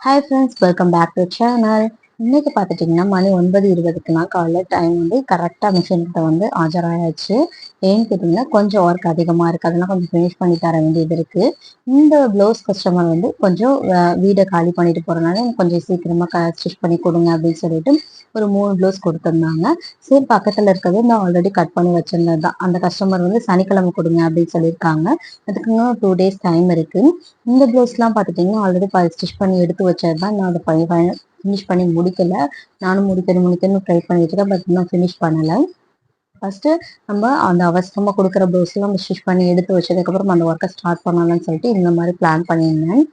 hi friends welcome back to channel இன்னைக்கு பார்த்துட்டிங்கன்னா மணி ஒன்பது இருபதுக்குலாம் காலைல டைம் வந்து கரெக்டாக மிஷின்கிட்ட வந்து ஆஜராயாச்சு ஏன்னு கேட்டிங்கன்னா கொஞ்சம் ஒர்க் அதிகமாக இருக்குது அதெல்லாம் கொஞ்சம் ஃபினிஷ் பண்ணி தர வேண்டியது இருக்குது இந்த ப்ளவுஸ் கஸ்டமர் வந்து கொஞ்சம் வீடை காலி பண்ணிட்டு போகிறனால கொஞ்சம் சீக்கிரமாக ஸ்டிச் பண்ணி கொடுங்க அப்படின்னு சொல்லிட்டு ஒரு மூணு ப்ளவுஸ் கொடுத்துருந்தாங்க. சரி பக்கத்தில் இருக்கிறது நான் ஆல்ரெடி கட் பண்ணி வச்சிருந்தது தான். அந்த கஸ்டமர் வந்து சனிக்கிழமை கொடுங்க அப்படின்னு சொல்லியிருக்காங்க. அதுக்கு இன்னும் டூ டேஸ் டைம் இருக்குது இந்த ப்ளவுஸ்லாம் பார்த்துட்டிங்கன்னா ஆல்ரெடி ஸ்டிச் பண்ணி எடுத்து வச்சது தான் நான் அதை பண்ணி ஃபினிஷ் பண்ணி முடிக்கல. நானும் முடிக்கணும் முடிக்கணும் ட்ரை பண்ணிட்டு இருக்கேன் பட் இன்னும் ஃபினிஷ் பண்ணலை. ஃபஸ்ட்டு நம்ம அந்த அவசரமாக கொடுக்குற ப்ளவுஸ்லாம் நம்ம ஸ்டிச் பண்ணி எடுத்து வச்சதுக்கப்புறம் அந்த ஒர்க்கை ஸ்டார்ட் பண்ணலாம்னு சொல்லிட்டு இந்த மாதிரி பிளான் பண்ணியிருந்தேன்.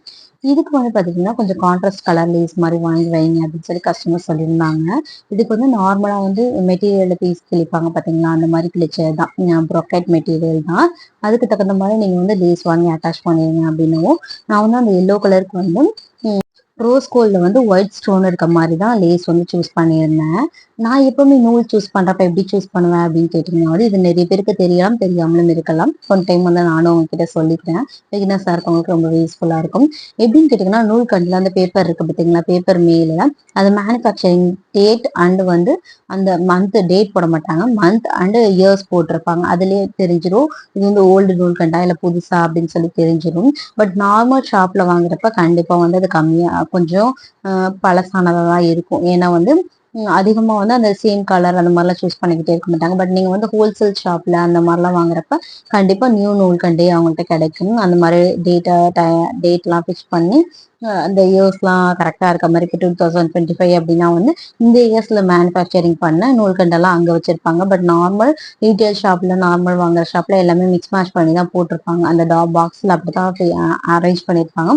இதுக்கு வந்து பார்த்தீங்கன்னா கொஞ்சம் கான்ட்ராஸ்ட் கலர் லேஸ் மாதிரி வாங்கி வைங்க அப்படின்னு சொல்லி கஸ்டமர் சொல்லியிருந்தாங்க. இதுக்கு வந்து நார்மலாக வந்து மெட்டீரியல் பீஸ் கிழிப்பாங்க பார்த்தீங்களா அந்த மாதிரி கிழிச்சது தான் ப்ரொக்கெட் மெட்டீரியல் தான். அதுக்கு தகுந்த மாதிரி நீங்கள் வந்து லேஸ் வாங்கி அட்டாச் பண்ணிடுங்க அப்படின்னும் நான் வந்து அந்த எல்லோ கலருக்கு வந்து ரோஸ் கோல்டில் வந்து ஒயிட் ஸ்டோன் இருக்க மாதிரி தான் லேஸ் வந்து சூஸ் பண்ணியிருந்தேன். நான் எப்பவுமே நூல் சூஸ் பண்ணுறப்ப எப்படி சூஸ் பண்ணுவேன் அப்படின்னு கேட்டிங்கன்னா வந்து இது நிறைய பேருக்கு தெரியலாம் தெரியாமலும் இருக்கலாம். ஒன் டைம் வந்து நானும் உங்ககிட்ட சொல்லிக்கிறேன். பிகினஸாக இருக்கவங்களுக்கு ரொம்ப யூஸ்ஃபுல்லாக இருக்கும். எப்படின்னு கேட்டிங்கன்னா நூல் கண்டில் அந்த பேப்பர் இருக்குது பார்த்தீங்களா? பேப்பர் மேல அது மேனுஃபேக்சரிங் டேட் அண்டு வந்து அந்த மந்த் டேட் போட மாட்டாங்க. மந்த் அண்டு இயர்ஸ் போட்டிருப்பாங்க. அதுலேயே தெரிஞ்சிடும் இது வந்து ஓல்டு நூல் கண்டா இல்லை புதுசா அப்படின்னு சொல்லி தெரிஞ்சிடும் பட் நார்மல் ஷாப்பில் வாங்குறப்ப கண்டிப்பாக வந்து அது கம்மியாக கொஞ்சம் பழசானதாக தான் இருக்கும். ஏன்னா வந்து அதிகமாக வந்து அந்த சேம் கலர் அந்த மாதிரிலாம் சூஸ் பண்ணிக்கிட்டே இருக்க மாட்டாங்க. பட் நீங்கள் வந்து ஹோல்சேல் ஷாப்பில் அந்த மாதிரிலாம் வாங்குறப்ப கண்டிப்பாக நியூ நூல் கண்டே அவங்கள்ட்ட கிடைக்கும். அந்த மாதிரி டேட்டா டேட்லாம் ஃபிக்ஸ் பண்ணி அந்த இயர்ஸ்லாம் கரெக்டாக இருக்க மாதிரி இப்போ டூ தௌசண்ட் டுவெண்ட்டி ஃபைவ் அப்படின்னா வந்து இந்த இயர்ஸில் மேனுஃபேக்சரிங் பண்ண நூல்கண்டெல்லாம் அங்கே வச்சுருப்பாங்க. பட் நார்மல் ரீட்டைல் ஷாப்பில் நார்மல் வாங்குற ஷாப்பில் எல்லாமே மிக்ஸ் மேட்ச் பண்ணி தான் போட்டிருப்பாங்க. அந்த டா பாக்ஸில் அப்படி தான் அரேஞ்ச் பண்ணியிருப்பாங்க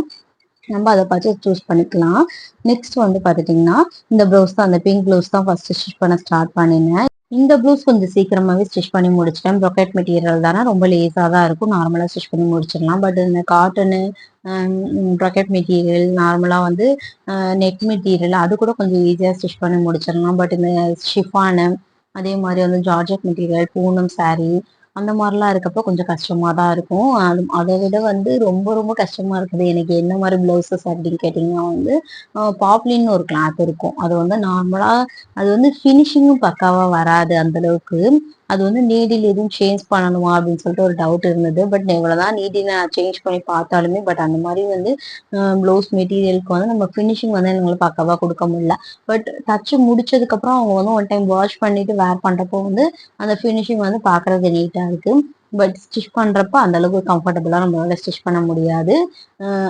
நம்ம அதை பார்த்து சூஸ் பண்ணிக்கலாம். நெக்ஸ்ட் வந்து பார்த்துட்டிங்கன்னா இந்த ப்ளவுஸ் தான் அந்த பிங்க் ப்ளவுஸ் தான் ஃபர்ஸ்ட் ஸ்டிச் பண்ண ஸ்டார்ட் பண்ணினேன். இந்த ப்ளவுஸ் கொஞ்சம் சீக்கிரமாகவே ஸ்டிச் பண்ணி முடிச்சிட்டேன். ப்ரொக்கெட் மெட்டீரியல் தானே ரொம்ப லேஸாக தான் இருக்கும். நார்மலாக ஸ்டிச் பண்ணி முடிச்சிடலாம். பட் இந்த காட்டனு ப்ரொக்கெட் மெட்டீரியல் நார்மலாக வந்து நெட் மெட்டீரியல் அது கூட கொஞ்சம் ஈஸியாக ஸ்டிச் பண்ணி முடிச்சிடலாம். பட் இந்த ஷிஃபானு அதே மாதிரி வந்து ஜார்ஜெட் மெட்டீரியல் பூனம் சாரீ அந்த மாதிரிலாம் இருக்கப்போ கொஞ்சம் கஷ்டமாக தான் இருக்கும். அது அதை விட வந்து ரொம்ப ரொம்ப கஷ்டமாக இருக்குது. எனக்கு என்ன மாதிரி ப்ளவுசஸ் அப்படின்னு கேட்டிங்கன்னா வந்து பாப்லின்னு ஒரு கிளாத் இருக்கும். அது வந்து நார்மலாக அது வந்து ஃபினிஷிங்கும் பக்காவாக வராது அந்தளவுக்கு அது வந்து நீடில் எதுவும் சேஞ்ச் பண்ணணுமா அப்படின்னு சொல்லிட்டு ஒரு டவுட் இருந்தது. பட் எவ்வளோதான் நீடில் நான் சேஞ்ச் பண்ணி பார்த்தாலுமே பட் அந்த மாதிரி வந்து ப்ளவுஸ் மெட்டீரியலுக்கு வந்து நம்ம ஃபினிஷிங் வந்து எங்களுக்கு பக்கவா கொடுக்க முடியல. பட் தச்சு முடிச்சதுக்கப்புறம் அவங்க வந்து ஒன் டைம் வாஷ் பண்ணிட்டு வேர் பண்ணுறப்போ வந்து அந்த ஃபினிஷிங் வந்து பார்க்கறது நீட்டாக இருக்குது பட் ஸ்டிச் பண்ணுறப்ப அந்த அளவுக்கு கம்ஃபர்டபுளாக நம்மளால ஸ்டிச் பண்ண முடியாது.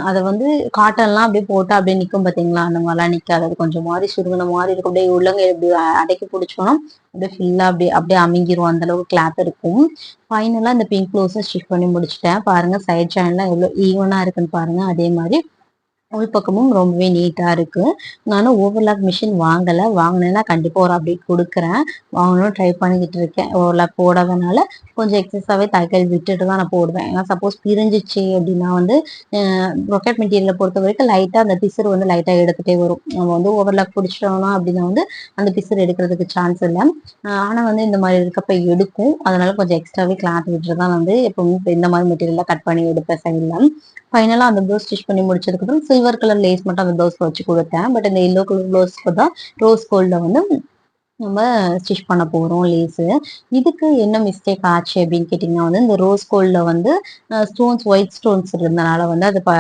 அதை வந்து காட்டன்லாம் அப்படியே போட்டால் அப்படியே நிற்கும் பார்த்தீங்களா அந்த மாதிரிலாம் நிற்காது அது கொஞ்சம் மாதிரி சுருங்கின மாதிரி இருக்கும். அப்படியே உள்ளங்க எப்படி அடைக்கி பிடிச்சோன்னா அப்படியே ஃபுல்லாக அப்படியே அப்படியே அமைங்கிரும். அந்த அளவுக்கு கிளாத் இருக்கும். ஃபைனலாக இந்த பிங்க் க்ளோஸை ஸ்டிச் பண்ணி முடிச்சிட்டேன். பாருங்கள் சைட் ஜாயின்லாம் எவ்வளோ ஈவனாக இருக்குன்னு பாருங்கள் அதே மாதிரி உள்பக்கமும் ரொம்பவே நீட்டாக இருக்குது நானும் ஓவர்லாக் மிஷின் வாங்கலை. வாங்கினேன்னா கண்டிப்பாக ஒரு அப்டேட் கொடுக்குறேன். வாங்கணும் ட்ரை பண்ணிக்கிட்டு இருக்கேன். ஓவர்லாக் போடாதனால கொஞ்சம் எக்ஸஸாகவே தைக்கல் விட்டுட்டு தான் நான் போடுவேன். ஏன்னா சப்போஸ் பிரிஞ்சிச்சு அப்படின்னா வந்து ரொக்கெட் மெட்டீரியலை பொறுத்த வரைக்கும் லைட்டாக அந்த பிசுறு வந்து லைட்டாக எடுத்துகிட்டே வரும். நம்ம வந்து ஓவர்லாக் பிடிச்சிட்டோம்னா அப்படின்னா வந்து அந்த பிசுறு எடுக்கிறதுக்கு சான்ஸ் இல்லை. ஆனால் வந்து இந்த மாதிரி இருக்கப்ப எடுக்கும். அதனால கொஞ்சம் எக்ஸ்ட்ராவே கிளாத் விட்டுட்டு தான் வந்து எப்பவுமே இந்த மாதிரி மெட்டீரியலாக கட் பண்ணி எடுப்பேன். சைடில் ஃபைனலாக அந்த ப்ளவுஸ் ஸ்டிச் பண்ணி முடிச்சதுக்கப்புறம் சில்வர் கலர் லேஸ் மட்டும் அந்த ப்ளவுஸ் வச்சு கொடுத்தேன். பட் இந்த எல்லோ கலர் ப்ளவுஸ்க்கு தான் ரோஸ் கோல்டில் வந்து நம்ம ஸ்டிச் பண்ண போகிறோம் லேஸு இதுக்கு என்ன மிஸ்டேக் ஆச்சு அப்படின்னு கேட்டிங்கன்னா வந்து இந்த ரோஸ் கோல்டில் வந்து ஸ்டோன்ஸ் ஒயிட் ஸ்டோன்ஸ் இருந்தனால வந்து அது ப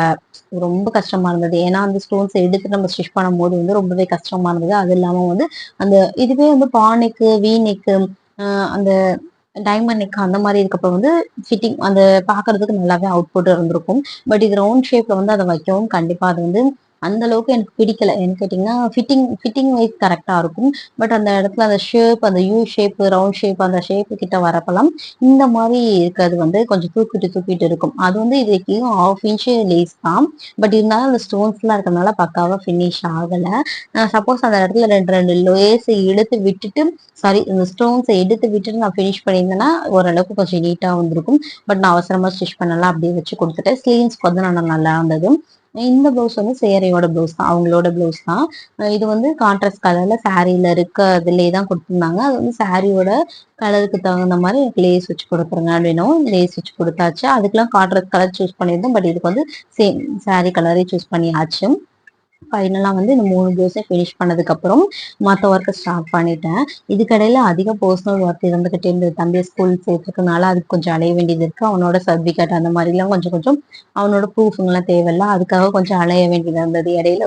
ரொம்ப கஷ்டமாக இருந்தது. ஏன்னா அந்த ஸ்டோன்ஸ் எடுத்து நம்ம ஸ்டிச் பண்ணும்போது வந்து ரொம்பவே கஷ்டமாக இருந்தது. அது இல்லாமல் வந்து அந்த இதுவே வந்து பானைக்கு வீநெக்கு அந்த டைமண்ட் நெக் அந்த மாதிரி இருக்கப்ப வந்து ஃபிட்டிங் அந்த பார்க்கறதுக்கு நல்லாவே அவுட்புட் இருந்திருக்கும். பட் இது ரவுண்ட் ஷேப்ல வந்து அதை வைக்கவும் கண்டிப்பா அது வந்து அந்த அளவுக்கு எனக்கு பிடிக்கல. என்ன கேட்டிங்கன்னா ஃபிட்டிங் ஃபிட்டிங் வைஸ் கரெக்டாக இருக்கும். பட் அந்த இடத்துல அந்த ஷேப் அந்த யூ ஷேப் ரவுண்ட் ஷேப் அந்த ஷேப்பு கிட்ட வரப்பெல்லாம் இந்த மாதிரி இருக்கிறது வந்து கொஞ்சம் தூக்கிட்டு தூக்கிட்டு இருக்கும். அது வந்து இதுக்கு ஆஃப் இன்ச்சு லேஸ் தான். பட் இருந்தாலும் அந்த ஸ்டோன்ஸ்லாம் இருக்கிறதுனால பக்காவாக ஃபினிஷ் ஆகலை. சப்போஸ் அந்த இடத்துல ரெண்டு ரெண்டு லேஸ் இழுத்து விட்டுட்டு சாரி இந்த ஸ்டோன்ஸை எடுத்து விட்டுட்டு நான் ஃபினிஷ் பண்ணியிருந்தேன்னா ஓரளவுக்கு கொஞ்சம் நீட்டாக வந்திருக்கும். பட் நான் அவசரமாக ஸ்டிச் பண்ணலாம் அப்படியே வச்சு கொடுத்துட்டேன். ஸ்லீவ்ஸ்க்கு வந்து நான் நல்லா இருந்தது இந்த ப்ளவுஸ் வந்து சேரையோட ப்ளவுஸ் தான் அவங்களோட ப்ளவுஸ் தான். இது வந்து கான்ட்ராஸ்ட் கலர்ல சாரியில இருக்க அதுலேயே தான் கொடுத்துருந்தாங்க. அது வந்து சாரியோட கலருக்கு தகுந்த மாதிரி எனக்கு லேஸ் வச்சு கொடுத்துருங்க அப்படின்னும் லேஸ் வச்சு கொடுத்தாச்சு. அதுக்கெல்லாம் கான்ட்ராஸ்ட் கலர் சூஸ் பண்ணியிருந்தோம். பட் இதுக்கு வந்து சேம் சாரி கலரே சூஸ் பண்ணியாச்சு. ஃபைனலாக வந்து இந்த மூணு ப்ளவுஸை ஃபினிஷ் பண்ணதுக்கப்புறம் மற்ற ஒர்க்கை ஸ்டார்ட் பண்ணிட்டேன். இதுக்கடையில் அதிக பர்சனல் ஒர்க் இருந்துக்கிட்டே இருந்தது. தம்பியை ஸ்கூல் சேர்த்துருக்கனால அதுக்கு கொஞ்சம் அலைய வேண்டியது இருக்குது அவனோட சர்டிஃபிகேட் அந்த மாதிரிலாம் கொஞ்சம் கொஞ்சம் அவனோட ப்ரூஃபுங்கெல்லாம் தேவையில்ல. அதுக்காக கொஞ்சம் அலைய வேண்டியது இருந்தது. இடையில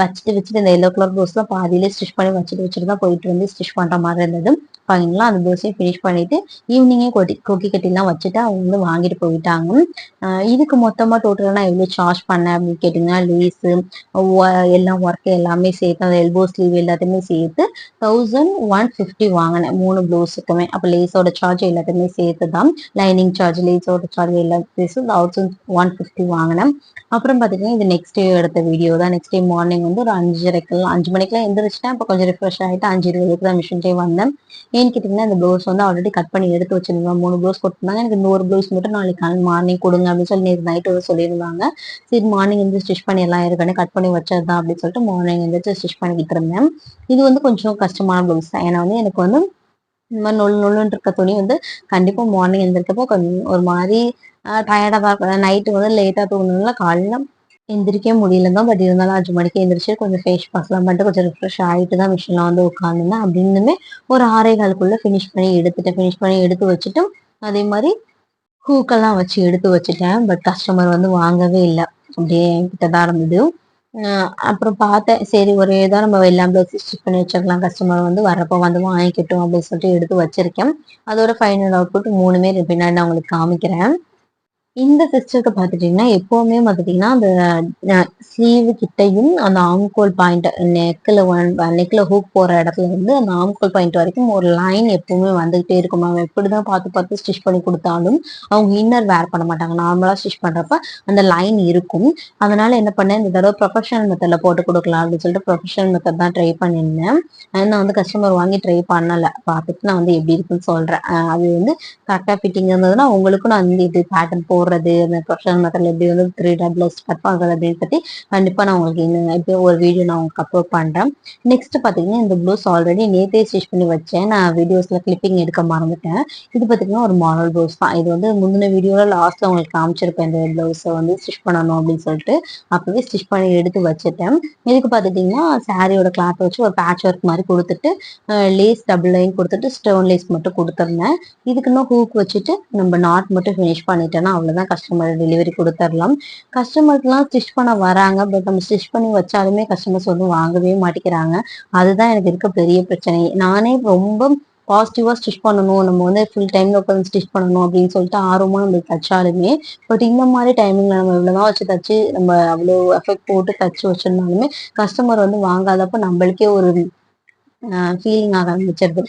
வச்சுட்டு வச்சுட்டு இந்த எல்லோ கலர் ப்ளவுஸ்லாம் பாதியிலே ஸ்டிச் பண்ணி வச்சுட்டு வச்சுட்டு தான் போயிட்டு வந்து ஸ்டிச் பண்ணுற மாதிரி இருந்தது. ஃபைனலாக அந்த ப்ளவுஸையும் ஃபினிஷ் பண்ணிட்டு ஈவினிங்கே கொட்டி கொக்கி கட்டிலாம் வச்சுட்டு அவங்க வந்து வாங்கிட்டு போயிட்டாங்க. இதுக்கு மொத்தமாக டோட்டலாக எவ்வளோ சார்ஜ் பண்ணேன் அப்படின்னு கேட்டிங்கன்னா லேஸு எல்லாம் ஒர்க் எல்லாமே சேர்த்து அந்த எல்போ ஸ்லீவ் எல்லாத்தையுமே சேர்த்து தௌசண்ட் ஒன் ஃபிஃப்டி வாங்கினேன் மூணு ப்ளவுஸுக்குமே அப்போ லேஸோட சார்ஜ் எல்லாத்தையுமே சேர்த்து தான் லைனிங் சார்ஜ் லேஸோட சார்ஜ் எல்லாத்தையும் தௌசண்ட் ஒன் ஃபிஃப்டி வாங்கினேன். அப்புறம் பார்த்தீங்கன்னா இது நெக்ஸ்ட் டே எடுத்த வீடியோ தான். நெக்ஸ்ட் டே மார்னிங் வந்து ஒரு அஞ்சரைக்கெல்லாம் அஞ்சு மணிக்கெல்லாம் எந்திரிச்சிட்டேன். அப்போ கொஞ்சம் ரிஃப்ரெஷ் ஆகிட்டு அஞ்சு இருபதுக்கு தான் மிஷின் டே வந்தேன். ஏன்னு கேட்டிங்கன்னா இந்த ப்ளவுஸ் வந்து ஆல்ரெடி கட் பண்ணி எடுத்து வச்சிருந்தேன் மூணு ப்ளவுஸ் கொடுத்துருந்தாங்க எனக்கு இந்த ஒரு ப்ளவுஸ் மட்டும் நாளைக்கு காலை மார்னிங் கொடுங்க அப்படின்னு சொல்லி நேற்று நைட்டு வந்து சொல்லியிருந்தாங்க. சரி மார்னிங் வந்து ஸ்டிச் பண்ணி எல்லாம் இருக்கனே கட் பண்ணி வச்சது தான் அப்படின்னு சொல்லிட்டு மார்னிங் வந்து ஸ்டிச் பண்ணிக்கிட்டு இருந்தேன். இது வந்து கொஞ்சம் கஷ்டமான ப்ளவுஸ் தான். ஏன்னா வந்து எனக்கு வந்து இந்த மாதிரி நொல் நொல்லுன்னு இருக்க துணி வந்து கண்டிப்பாக மார்னிங் எழுந்திருக்கப்போ கொஞ்சம் ஒரு மாதிரி டயர்டாக தான் இருக்கும். நைட்டு வந்து லேட்டாக தூங்கினால காலையில் எந்திரிக்கவே முடியலதான் பட் இருந்தாலும் அஞ்சு மணிக்கு எந்திரிச்சு கொஞ்சம் ஃபேஸ் வாஷ்லாம் பண்ணிட்டு கொஞ்சம் ரிஃப்ரெஷ் ஆகிட்டு தான் மிஷினில் வந்து உட்காந்துருந்தேன் அப்படின்னுமே ஒரு ஆறே காலுக்குள்ளே ஃபினிஷ் பண்ணி எடுத்துட்டேன். ஃபினிஷ் பண்ணி எடுத்து வச்சுட்டு அதே மாதிரி ஹூக்கெல்லாம் வச்சு எடுத்து வச்சுட்டேன். பட் கஸ்டமர் வந்து வாங்கவே இல்லை. அப்படியே என்கிட்ட தான் இருந்தது. அப்புறம் பார்த்தேன் சரி ஒரு இதாக நம்ம எல்லாம் ப்ளவுஸ் ஸ்டிச் பண்ணி வச்சுக்கலாம் கஸ்டமர் வந்து வரப்போ வந்து வாங்கிக்கட்டும் அப்படின்னு சொல்லிட்டு எடுத்து வச்சிருக்கேன். அதோட ஃபைனல் அவுட்புட் மூணுமே பின்னாடி நான் உங்களுக்கு காமிக்கிறேன். இந்த சிஸ்டருக்கு பார்த்துட்டிங்கன்னா எப்போவுமே பார்த்துட்டிங்கன்னா அந்த ஸ்லீவ் கிட்டையும் அந்த ஆம்கோல் பாயிண்ட் நெக்கில் ஒன் நெக்கில் ஹூக் போகிற இடத்துல இருந்து அந்த ஆம்கோல் பாயிண்ட் வரைக்கும் ஒரு லைன் எப்பவுமே வந்துகிட்டே இருக்கும். மேம் எப்படி தான் பார்த்து பார்த்து ஸ்டிச் பண்ணி கொடுத்தாலும் அவங்க இன்னர் வேர் பண்ண மாட்டாங்க. நார்மலாக ஸ்டிச் பண்ணுறப்ப அந்த லைன் இருக்கும். அதனால என்ன பண்ணேன் இந்த தடவை ப்ரொஃபஷனல் மெத்தடில் போட்டு கொடுக்கலாம் அப்படின்னு சொல்லிட்டு ப்ரொஃபஷனல் மெத்தட் தான் ட்ரை பண்ணியிருந்தேன். நான் வந்து கஸ்டமர் வாங்கி ட்ரை பண்ணலை. பார்த்துட்டு நான் வந்து எப்படி இருக்குன்னு சொல்கிறேன் அது வந்து கரெக்டாக ஃபிட்டிங் இருந்ததுன்னா உங்களுக்கும் நான் வந்து இது பேட்டர்ன் போடுறேன். போடுறது அந்த ப்ரொஃபஷனல் மெத்தட்ல எப்படி வந்து த்ரீ டபுள்ஸ் கட் பண்ணுறது அப்படின்னு பற்றி கண்டிப்பாக நான் உங்களுக்கு இன்னும் இப்போ ஒரு வீடியோ நான் உங்களுக்கு அப்லோட் பண்ணுறேன் நெக்ஸ்ட் பார்த்தீங்கன்னா இந்த ப்ளவுஸ் ஆல்ரெடி நேற்றே ஸ்டிச் பண்ணி வச்சேன். நான் வீடியோஸில் கிளிப்பிங் எடுக்க மறந்துட்டேன். இது பார்த்தீங்கன்னா ஒரு மாடல் ப்ளவுஸ் தான். இது வந்து முந்தின வீடியோவில் லாஸ்ட்டில் உங்களுக்கு காமிச்சிருப்பேன் இந்த ப்ளவுஸை வந்து ஸ்டிச் பண்ணணும் அப்படின்னு சொல்லிட்டு. அப்போவே ஸ்டிச் பண்ணி எடுத்து வச்சுட்டேன். இதுக்கு பார்த்துட்டிங்கன்னா சாரியோட கிளாத் வச்சு ஒரு பேட்ச் ஒர்க் மாதிரி கொடுத்துட்டு லேஸ் டபுள் லைன் கொடுத்துட்டு ஸ்டோன் லேஸ் மட்டும் கொடுத்துருந்தேன். இதுக்குன்னா ஹூக் வச்சுட்டு நம்ம நாட் மட்டும் ஃபினிஷ் பண்ணிட்டேன்னா தான் கஸ்டமர் டெலிவரி கொடுத்துடலாம் கஸ்டமர்க்கெலாம் ஸ்டிச் பண்ண வராங்க. பட் நம்ம ஸ்டிச் பண்ணி வச்சாலுமே கஸ்டமர்ஸ் வந்து வாங்கவே மாட்டேங்கிறாங்க. அதுதான் எனக்கு இருக்க பெரிய பிரச்சனை. நானே ரொம்ப பாசிட்டிவாக ஸ்டிச் பண்ணணும். நம்ம வந்து ஃபுல் டைமில் உட்காந்து ஸ்டிச் பண்ணணும் அப்படின்னு சொல்லிட்டு ஆர்வமாக நம்ம தச்சாலுமே பட் இந்த மாதிரி டைமிங்கில் நம்ம இவ்வளோதான் வச்சு தச்சு நம்ம அவ்வளோ எஃபெக்ட் போட்டு தச்சு வச்சிருந்தாலுமே கஸ்டமர் வந்து வாங்காதப்ப நம்மளுக்கே ஒரு ஃபீலிங் ஆக ஆரம்பிச்சிருது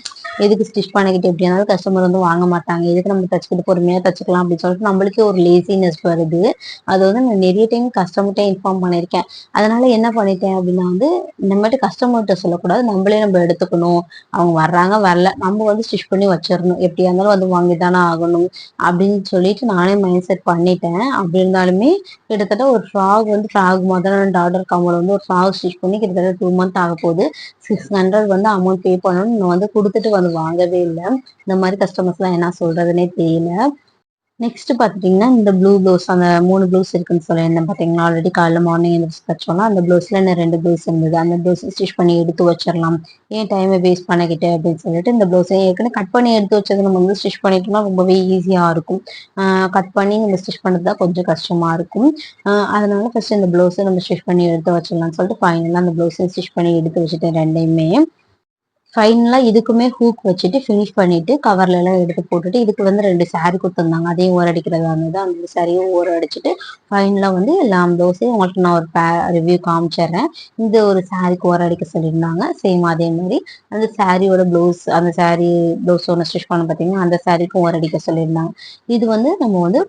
எதுக்கு ஸ்டிச் பண்ணிக்கிட்டு எப்படி இருந்தாலும் கஸ்டமர் வந்து வாங்க மாட்டாங்க. எதுக்கு நம்ம தச்சுக்கிட்டு பொறுமையாக தச்சுக்கலாம் அப்படின்னு சொல்லிட்டு நம்மளுக்கே ஒரு லேசினஸ் வருது. அது வந்து நான் நிறைய டைம் கஸ்டமர்கிட்ட இன்ஃபார்ம் பண்ணியிருக்கேன். அதனால என்ன பண்ணிட்டேன் அப்படின்னா வந்து இந்த கஸ்டமர்கிட்ட சொல்லக்கூடாது. நம்மளே நம்ம எடுத்துக்கணும். அவங்க வர்றாங்க வரல. நம்ம வந்து ஸ்டிச் பண்ணி வச்சிடணும். எப்படியா இருந்தாலும் வந்து வாங்கி தானே ஆகணும் அப்படின்னு சொல்லிட்டு நானே மைண்ட் செட் பண்ணிட்டேன். அப்படி இருந்தாலுமே கிட்டத்தட்ட ஒரு ஃப்ராக் வந்து ஃப்ராக் முதல்ல டாடர் கமல் வந்து ஒரு ஃப்ராக் ஸ்டிச் பண்ணி கிட்டத்தட்ட டூ மந்த் ஆக போகுது சிக்ஸ் ஹண்ட்ரட் வந்து வந்து அமௌண்ட் பே பண்ணணும் வந்து கொடுத்துட்டு வந்து வாங்கவே இல்லை. இந்த மாதிரி கஸ்டமர்ஸ்லாம் என்ன சொல்றதுன்னே தெரியல. நெக்ஸ்ட் பார்த்துட்டிங்கன்னா இந்த ப்ளூ ப்ளவுஸ் அந்த மூணு ப்ளவுஸ் இருக்குன்னு சொல்லியிருந்தேன் பார்த்தீங்கன்னா ஆல்ரெடி காலைல மார்னிங் எழுந்திரிச்சு தச்சோம்னா அந்த ப்ளவுஸில் என்ன ரெண்டு ப்ளவுஸ் இருந்தது? அந்த ப்ளவுஸ் ஸ்டிச் பண்ணி எடுத்து வச்சிடலாம். ஏன் டைமை வேஸ்ட் பண்ணிக்கிட்டு? அப்படின்னு சொல்லிட்டு இந்த ப்ளவுஸை ஏற்கனவே கட் பண்ணி எடுத்து வச்சது நம்ம வந்து ஸ்டிச் பண்ணிட்டோம்னா ரொம்பவே ஈஸியாக இருக்கும். கட் பண்ணி நம்ம ஸ்டிச் பண்ணுறது தான் கொஞ்சம் கஷ்டமாக இருக்கும். அதனால ஃபர்ஸ்ட் இந்த ப்ளவுஸை நம்ம ஸ்டிச் பண்ணி எடுத்து வச்சிடலாம்னு சொல்லிட்டு ஃபைனலாக அந்த ப்ளவுஸை ஸ்டிச் பண்ணி எடுத்து வச்சுட்டேன் ரெண்டையுமே. ஃபைனலாக இதுக்குமே ஹூக் வச்சுட்டு ஃபினிஷ் பண்ணிட்டு கவர்ல எல்லாம் எடுத்து போட்டுட்டு இதுக்கு வந்து ரெண்டு சாரி கொடுத்துருந்தாங்க. அதையும் ஓர அடிக்கிறதா இருந்தது. அந்த சாரியும் ஓர அடிச்சுட்டு ஃபைனலாக வந்து எல்லா தோசையும் உங்கள்கிட்ட நான் ஒரு பே ரிவ்யூ காமிச்சிடுறேன். இந்த ஒரு சாரிக்கு ஓர அடிக்க சொல்லியிருந்தாங்க. சேம் அதே மாதிரி அந்த சாரியோட ப்ளவுஸ் அந்த சாரி ப்ளவுஸ் ஒன்று ஸ்டிச் பண்ண பார்த்தீங்கன்னா அந்த சாரிக்கும் ஓர அடிக்க சொல்லியிருந்தாங்க. இது வந்து நம்ம வந்து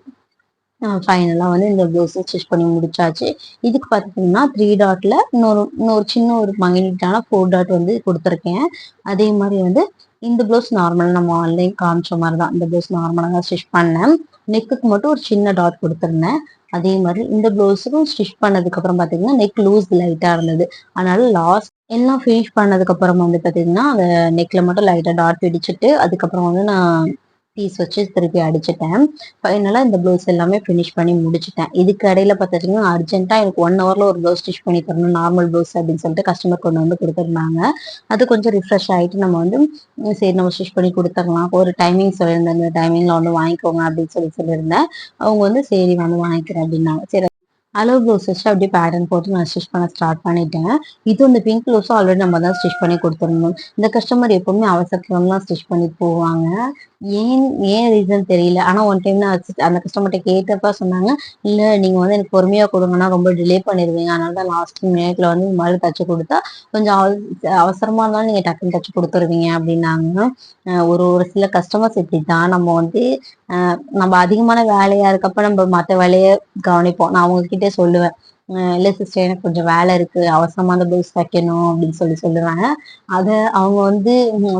ஃபைனலாக வந்து இந்த ப்ளவுஸ் ஸ்டிச் பண்ணி முடிச்சாச்சு. இதுக்கு பார்த்தீங்கன்னா த்ரீ டாட்டில் இன்னொரு இன்னொரு சின்ன ஒரு மைனிட்டான ஃபோர் டாட் வந்து கொடுத்துருக்கேன். அதே மாதிரி வந்து இந்த ப்ளவுஸ் நார்மலாக நம்ம ஆன்லைன் காமிச்ச மாதிரி தான். இந்த ப்ளவுஸ் நார்மலாக தான் ஸ்டிச் பண்ணேன். நெக்குக்கு மட்டும் ஒரு சின்ன டாட் கொடுத்துருந்தேன். அதே மாதிரி இந்த ப்ளவுஸுக்கும் ஸ்டிச் பண்ணதுக்கப்புறம் பார்த்தீங்கன்னா நெக் லூஸ் லைட்டாக இருந்தது. அதனால லாஸ்ட் எல்லாம் ஃபினிஷ் பண்ணதுக்கப்புறம் வந்து பார்த்தீங்கன்னா அந்த நெக்கில் மட்டும் லைட்டாக டாட் பிடிச்சிட்டு அதுக்கப்புறம் வந்து நான் பீஸ் வச்சு திருப்பி அடிச்சிட்டேன். ஃபைனலாக இந்த ப்ளவுஸ் எல்லாமே ஃபினிஷ் பண்ணி முடிச்சிட்டேன். இதுக்கு இடையில பார்த்துட்டிங்கன்னா அர்ஜென்ட்டாக எனக்கு ஒன் ஹவரில் ஒரு ப்ளவுஸ் ஸ்டிச் பண்ணி தரணும் நார்மல் ப்ளவுஸ் அப்படின்னு சொல்லிட்டு கஸ்டமர் கொண்டு வந்து கொடுத்துருந்தாங்க. அது கொஞ்சம் ரிஃப்ரெஷ் ஆகிட்டு நம்ம வந்து சரி நம்ம ஸ்டிச் பண்ணி கொடுத்துடலாம். ஒரு டைமிங் சொல்லியிருந்தேன். இந்த டைமிங்கில் வந்து வாங்கிக்கோங்க அப்படின்னு சொல்லி சொல்லியிருந்தேன். அவங்க வந்து சரி வந்து வாங்கிக்கிறேன் அப்படின்னாங்க. சரி அலோ ப்ளவுஸ் வச்சு அப்படியே பேட்டர்ன் போட்டு நான் ஸ்டிச் பண்ண ஸ்டார்ட் பண்ணிட்டேன். இது இந்த பிங்க் ப்ளவுஸும் ஆல்ரெடி நம்ம தான் ஸ்டிச் பண்ணி கொடுத்துருந்தோம் இந்த கஸ்டமர் எப்பவுமே அவசரத்துலாம் ஸ்டிச் பண்ணி போவாங்க. ஏன் ஏன் ரீசன் தெரியல. ஆனால் ஒன் டைம் நான் அந்த கஸ்டமர்கிட்ட கேட்டப்ப சொன்னாங்க இல்லை நீங்கள் வந்து எனக்கு பொறுமையாக கொடுங்கன்னா ரொம்ப டிலே பண்ணிடுவீங்க. அதனால தான் லாஸ்ட் மினிட்ல வந்து இந்த மாதிரி தச்சு கொடுத்தா கொஞ்சம் அவசரமாக இருந்தாலும் நீங்கள் டக்குன்னு தச்சு கொடுத்துருவீங்க அப்படின்னாங்க. ஒரு ஒரு சில கஸ்டமர்ஸ் இப்படி தான் நம்ம வந்து நம்ம அதிகமான வேலையாக இருக்கப்ப நம்ம மற்ற வேலையை கவனிப்போம். நான் அவங்க கிட்டே சொல்லுவேன். இல்லை இல்ல சிஸ்டர் எனக்கு கொஞ்சம் வேலை இருக்கு அவசரமா அந்த ப்ளவுஸ் தைக்கணும் அப்படின்னு சொல்லி சொல்லுவேன். அதை அவங்க வந்து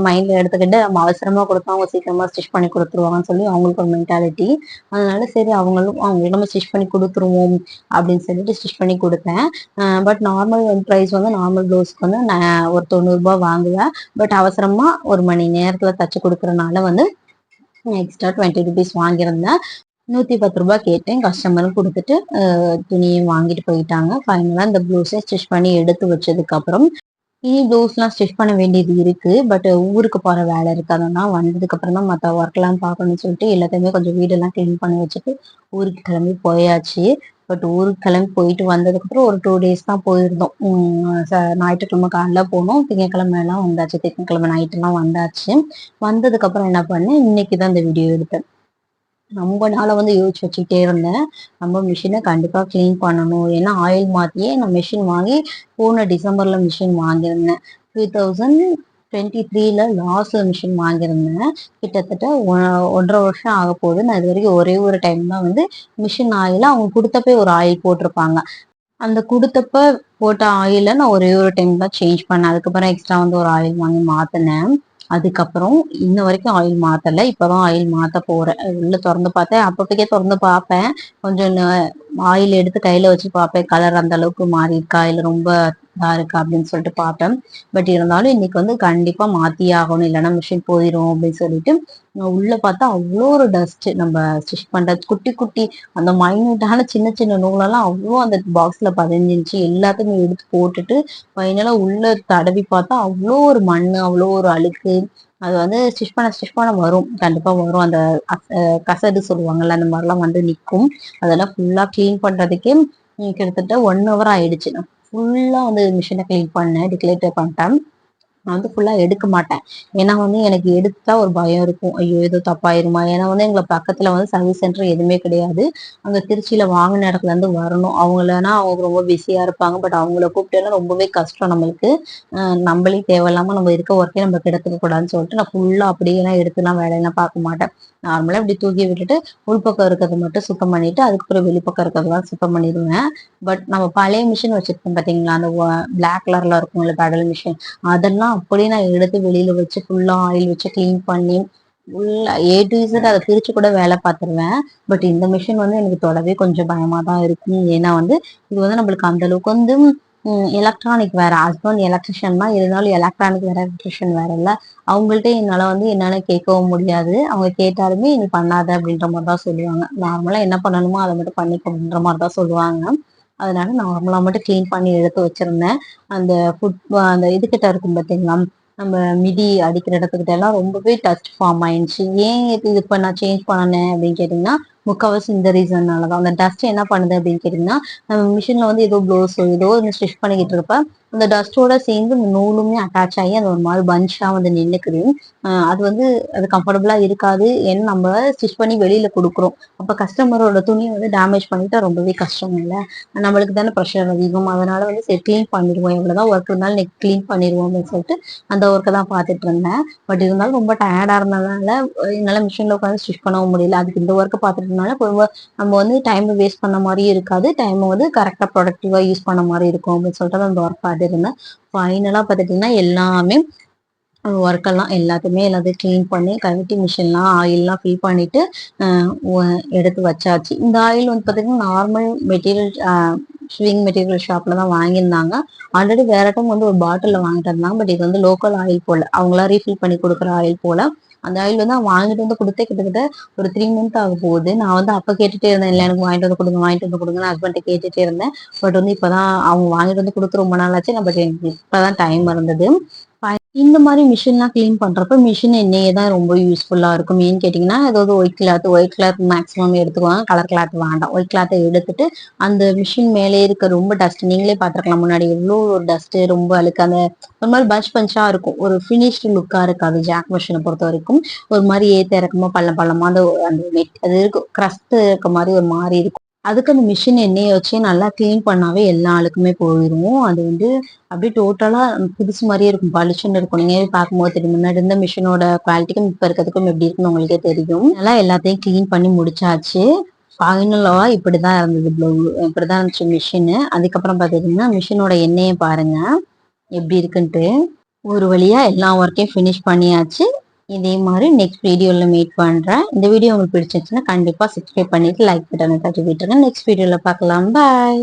மைண்ட்ல எடுத்துக்கிட்டு நம்ம அவசரமா கொடுத்தா அவங்க சீக்கிரமா ஸ்டிச் பண்ணி கொடுத்துருவாங்கன்னு சொல்லி அவங்களுக்கு ஒரு மென்டாலிட்டி அதனால சரி அவங்களும் அவங்களுக்கு நம்ம ஸ்டிச் பண்ணி கொடுத்துருவோம் அப்படின்னு சொல்லிட்டு ஸ்டிச் பண்ணி கொடுத்தேன். பட் நார்மல் ப்ரைஸ் வந்து நார்மல் ப்ளவுஸ்க்கு வந்து நான் ஒரு தொண்ணூறுபா வாங்குவேன். பட் அவசரமா ஒரு மணி நேரத்துல தச்சு கொடுக்கறனால வந்து எக்ஸ்ட்ரா டுவெண்ட்டி ருபீஸ் வாங்கியிருந்தேன். நூற்றி பத்து ரூபாய் கேட்டேன். கஸ்டமரும் கொடுத்துட்டு துணியும் வாங்கிட்டு போயிட்டாங்க. ஃபைனலாக இந்த ப்ளவுஸை ஸ்டிச் பண்ணி எடுத்து வச்சதுக்கப்புறம் இனி ப்ளவுஸ்லாம் ஸ்டிச் பண்ண வேண்டியது இருக்குது பட் ஊருக்கு போகிற வேலை இருக்காதுன்னா வந்ததுக்கப்புறம் தான் மற்ற ஒர்க்லாம் பார்க்கணும்னு சொல்லிட்டு எல்லாத்தையுமே கொஞ்சம் வீடெல்லாம் க்ளீன் பண்ணி வச்சுட்டு ஊருக்கு கிளம்பி போயாச்சு. பட் ஊருக்கு கிளம்பி போயிட்டு வந்ததுக்கப்புறம் ஒரு டூ டேஸ் தான் போயிருந்தோம். ச- ஞாயிற்றுக்கிழமை காலைல போனோம். திங்கக்கிழமை எல்லாம் வந்தாச்சு. திங்கக்கிழமை நைட்டெல்லாம் வந்தாச்சு. வந்ததுக்கப்புறம் என்ன பண்ணேன் இன்னைக்கு தான் இந்த வீடியோ எடுத்தேன். ரொம்ப நாளாக வந்து யோசிச்சு வச்சுக்கிட்டே இருந்தேன். நம்ம மிஷினை கண்டிப்பாக க்ளீன் பண்ணணும். ஏன்னா ஆயில் மாற்றியே நான் மிஷின் வாங்கி போன டிசம்பரில் மிஷின் வாங்கியிருந்தேன். டூ தௌசண்ட் டுவெண்ட்டி த்ரீல லாஸ்ட் மிஷின் வாங்கியிருந்தேன். கிட்டத்தட்ட ஒ- ஒன்றரை வருஷம் ஆக போகுது. நான் இது வரைக்கும் ஒரே ஒரு டைம் தான் வந்து மிஷின் ஆயில் அவங்க கொடுத்தப்பே ஒரு ஆயில் போட்டிருப்பாங்க. அந்த கொடுத்தப்ப போட்ட ஆயில நான் ஒரே ஒரு டைம் தான் சேஞ்ச் பண்ணேன். அதுக்கப்புறம் எக்ஸ்ட்ரா வந்து ஒரு ஆயில் வாங்கி மாத்தினேன். அதுக்கப்புறம் இன்ன வரைக்கும் ஆயில் மாத்தல. இப்பதான் ஆயில் மாத்த போறேன். உள்ள திறந்து பார்த்தேன். அப்பப்பக்கே திறந்து பார்ப்பேன். கொஞ்சம் ஆயில் எடுத்து கையில வச்சு பார்ப்பேன். கலர் அந்த அளவுக்கு மாறி இருக்கா இல்ல ரொம்ப இதா இருக்கா அப்படின்னு சொல்லிட்டு பார்த்தேன். பட் இருந்தாலும் இன்னைக்கு வந்து கண்டிப்பா மாத்தியே ஆகணும். இல்லைன்னா மிஷின் போயிடும் அப்படின்னு சொல்லிட்டு நான் உள்ள பார்த்தா அவ்வளோ ஒரு டஸ்ட் நம்ம ஸ்டிச் பண்ற குட்டி குட்டி அந்த மைனூட்டான சின்ன சின்ன நூலெல்லாம் அவ்வளோ அந்த பாக்ஸ்ல பதிஞ்சிருச்சு எல்லாத்தையும் எடுத்து போட்டுட்டு ஃபைனலா உள்ள தடவி பார்த்தா அவ்வளோ ஒரு மண் அவ்வளோ ஒரு அழுக்கு. அது வந்து ஸ்டிச் பண்ண ஸ்டிச் பண்ண வரும். கண்டிப்பா வரும். அந்த அஹ் கசடு சொல்லுவாங்கல்ல அந்த மாதிரிலாம் வந்து நிற்கும் அதெல்லாம் ஃபுல்லா க்ளீன் பண்றதுக்கே கிட்டத்தட்ட ஒன் ஹவர் ஆயிடுச்சு. ஃபுல்லாக ஃபுல்லா வந்து மிஷினை க்ளீன் பண்ணேன் டிக்ளேட்டர் பண்ணிட்டேன். நான் வந்து ஃபுல்லா எடுக்க மாட்டேன். ஏன்னா வந்து எனக்கு எடுத்தா ஒரு பயம் இருக்கும். ஐயோ ஏதோ தப்பாயிருமா? ஏன்னா வந்து எங்களை பக்கத்துல வந்து சர்வீஸ் சென்டர் எதுவுமே கிடையாது. அங்க திருச்சியில வாங்கின இடத்துல இருந்து வரணும். அவங்களனா அவங்க ரொம்ப பிஸியா இருப்பாங்க. பட் அவங்கள கூப்பிட்டேன்னா ரொம்பவே கஷ்டம் நம்மளுக்கு. நம்மளே தேவையில்லாம நம்ம இருக்க ஒர்க்கே நம்ம கிடத்துக்க கூடாதுன்னு சொல்லிட்டு நான் ஃபுல்லா அப்படியெல்லாம் எடுத்துலாம் வேலையெல்லாம் பார்க்க மாட்டேன். நார்மலா இப்படி தூக்கி விட்டுட்டு உள்பக்கம் இருக்கிறத மட்டும் சுத்தம் பண்ணிட்டு அதுக்கப்புறம் வெளிப்பக்கம் இருக்கிறதெல்லாம் சுத்தம் பண்ணிடுவேன். பட் நம்ம பழைய மிஷின் வச்சிருக்கோம் பாத்தீங்களா? அந்த பிளாக் கலர்ல இருக்கும்ல பெடல் மிஷின் அதெல்லாம் அப்படியே நான் எடுத்து வெளியில வச்சு ஃபுல்லா ஆயில் வச்சு க்ளீன் பண்ணி ஃபுல்லா ஏ டு இசட் அதை பிரிச்சு கூட வேலை பார்த்துருவேன். பட் இந்த மிஷின் வந்து எனக்கு தொடவே கொஞ்சம் பயமா தான் இருக்கும். ஏன்னா வந்து இது வந்து நம்மளுக்கு அந்த அளவுக்கு வந்து எலக்ட்ரானிக் வேற ஹஸ்பண்ட் எலக்ட்ரிஷியன் தான் இருந்தாலும் எலக்ட்ரானிக் வேற எலக்ட்ரிஷியன் வேற இல்ல அவங்கள்ட்ட என்னால வந்து என்னால கேட்கவும் முடியாது. அவங்க கேட்டாலுமே நீ பண்ணாத அப்படின்ற மாதிரி தான் சொல்லுவாங்க. நார்மலா என்ன பண்ணணுமோ அதை மட்டும் பண்ணிக்க அப்படின்ற மாதிரி தான் சொல்லுவாங்க. அதனால நார்மலா மட்டும் க்ளீன் பண்ணி எடுத்து வச்சிருந்தேன். அந்த ஃபுட் அந்த இதுகிட்ட இருக்கும் பார்த்தீங்களா நம்ம மிதி அடிக்கிற இடத்துக்கிட்ட எல்லாம் ரொம்பவே டஸ்ட் ஃபார்ம் ஆயிடுச்சு. ஏன் இது இது இப்ப நான் சேஞ்ச் பண்ணனேன் அப்படின்னு கேட்டீங்கன்னா முக்கால்வாசி இந்த ரீசன்னால தான். அந்த டஸ்ட் என்ன பண்ணுது அப்படின்னு கேட்டீங்கன்னா நம்ம மிஷின்ல வந்து ஏதோ ப்ளவுஸோ ஏதோ ஒன்று ஸ்டிச் பண்ணிக்கிட்டு இருப்ப. அந்த டஸ்டோட சேர்ந்து இந்த நூலுமே அட்டாச் ஆகி அது ஒரு மாதிரி பஞ்சாக வந்து நின்னுக்குது. அது வந்து அது கம்ஃபர்டபுளாக இருக்காது. ஏன்னா நம்ம ஸ்டிச் பண்ணி வெளியில் கொடுக்குறோம். அப்போ கஸ்டமரோட துணியை வந்து டேமேஜ் பண்ணிட்டா ரொம்பவே கஷ்டம் இல்ல? நம்மளுக்கு தானே ப்ரெஷர் அதிகம். அதனால வந்து சரி க்ளீன் பண்ணிடுவோம். எவ்வளவுதான் ஒர்க் இருந்தாலும் நெக் க்ளீன் பண்ணிடுவோம் அப்படின்னு சொல்லிட்டு அந்த ஒர்க்கை தான் பார்த்துட்டு இருந்தேன். பட் இருந்தாலும் ரொம்ப டயர்டாக இருந்ததுனால என்னால் மிஷினில் உட்காந்து ஸ்டிச் பண்ணவும் முடியல. அதுக்கு இந்த ஒர்க்கை பார்த்துட்டு இருந்தனால நம்ம வந்து டைம் வேஸ்ட் பண்ண மாதிரியும் இருக்காது. டைம் வந்து கரெக்டா ப்ரொடக்டிவா யூஸ் பண்ண மாதிரி இருக்கும் அப்படின்னு சொல்லிட்டு அந்த ஒர்க் பார்த்து இருந்தேன். ஃபைனலா பார்த்துட்டிங்கன்னா எல்லாமே ஒர்க்கெல்லாம் எல்லாத்தையுமே எல்லாத்தையும் க்ளீன் பண்ணி கழட்டி மிஷின்லாம் ஆயில்லாம் ஃபில் பண்ணிட்டு எடுத்து வச்சாச்சு. இந்த ஆயில் வந்து பார்த்தீங்கன்னா நார்மல் மெட்டீரியல் ஸ்விங் மெட்டீரியல் ஷாப்ல தான் வாங்கியிருந்தாங்க. ஆல்ரெடி வேற டைம் வந்து ஒரு பாட்டிலில் வாங்கிட்டு இருந்தாங்க. பட் இது வந்து லோக்கல் ஆயில் போல. அவங்களா ரீஃபில் பண்ணி கொடுக்குற ஆயில் போல. அந்த ஆயில் வந்து அவன் வாங்கிட்டு வந்து கொடுத்தே கிட்டத்தட்ட ஒரு த்ரீ மந்த் ஆக போகுது. நான் வந்து அப்போ கேட்டுட்டே இருந்தேன் இல்லை எனக்கு வாங்கிட்டு வந்து கொடுங்க வாங்கிட்டு வந்து கொடுங்க ஹஸ்பண்ட்டை கேட்டுட்டே இருந்தேன். பட் வந்து இப்போதான் அவங்க வாங்கிட்டு வந்து கொடுத்து ரொம்ப நாள் ஆச்சு. பட் எனக்கு டைம் இருந்தது. இந்த மாதிரி மிஷின்லாம் க்ளீன் பண்றப்ப மிஷின் எண்ணெயே தான் ரொம்ப யூஸ்ஃபுல்லா இருக்கும். ஏன்னு கேட்டிங்கன்னா ஏதாவது white cloth white cloth maximum எடுத்துக்குவாங்க. கலர் கிளாத் வேண்டாம். ஒயிட் கிளாத்தை எடுத்துட்டு அந்த மிஷின் மேலே இருக்க ரொம்ப டஸ்ட் நீங்களே பார்த்துருக்கலாம் முன்னாடி எவ்வளோ ஒரு டஸ்ட் ரொம்ப அழுக்கு அந்த ஒரு மாதிரி பஞ்ச் பஞ்சா இருக்கும். ஒரு ஃபினிஷ்டு லுக்கா இருக்காது. ஜாக் மிஷினை பொறுத்த வரைக்கும். ஒரு மாதிரி ஏத்த இறக்கமா பள்ளம் பள்ளமா அந்த அந்த மெட் அது இருக்கும். க்ரஸ்ட் இருக்க மாதிரி ஒரு மாதிரி இருக்கும். அதுக்கு அந்த மிஷின் எண்ணெயை வச்சு நல்லா க்ளீன் பண்ணாவே எல்லா ஆளுக்குமே போயிடும் அது வந்து அப்படியே டோட்டலா புதுசு மாதிரியே இருக்கும். பளிச்சுன்னு இருக்கும். நீங்க பார்க்கும்போது தெரியும். முன்னாடி இருந்த மிஷினோட குவாலிட்டிக்கும் இப்ப இருக்கிறதுக்கும் எப்படி இருக்குன்னு உங்களுக்கே தெரியும். நல்லா எல்லாத்தையும் க்ளீன் பண்ணி முடிச்சாச்சு. ஃபைனலாக இப்படிதான் இருந்தது ப்ளவு இப்படிதான் இருந்துச்சு மிஷினு அதுக்கப்புறம் பார்த்தீங்கன்னா மிஷினோட எண்ணெயை பாருங்க. எப்படி இருக்குன்ட்டு. ஒரு வழியா எல்லா ஒர்க்கையும் ஃபினிஷ் பண்ணியாச்சு. இதே மாதிரி நெக்ஸ்ட் வீடியோவில் மீட் பண்ணுறேன் இந்த வீடியோ உங்களுக்கு பிடிச்சிருச்சுன்னா கண்டிப்பாக சப்ஸ்கிரைப் பண்ணிட்டு லைக் பட்டனை தட்டி விட்டுருங்க. நெக்ஸ்ட் வீடியோவில் பார்க்கலாம். பாய்